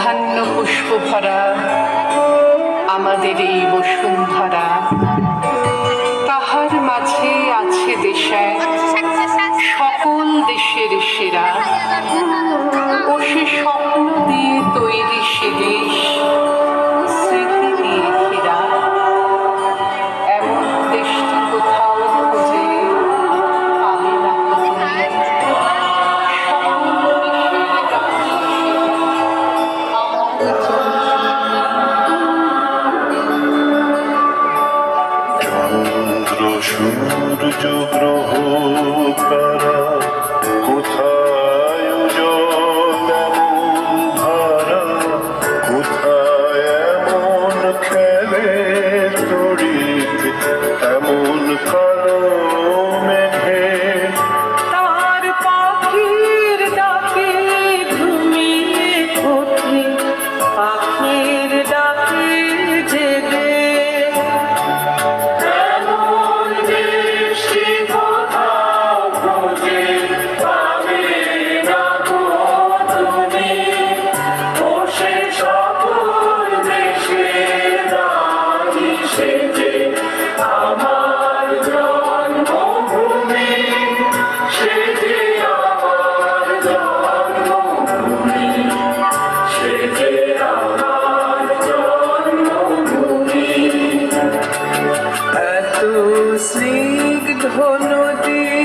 মধ্যাহ্ন পুষ্প ভরা আমাদের এই বসুন্ধরা। সূর্য গ্রহ তারা কোথায় ধারা কোথায় এমন খেলে তরিত এমন কা ho nodi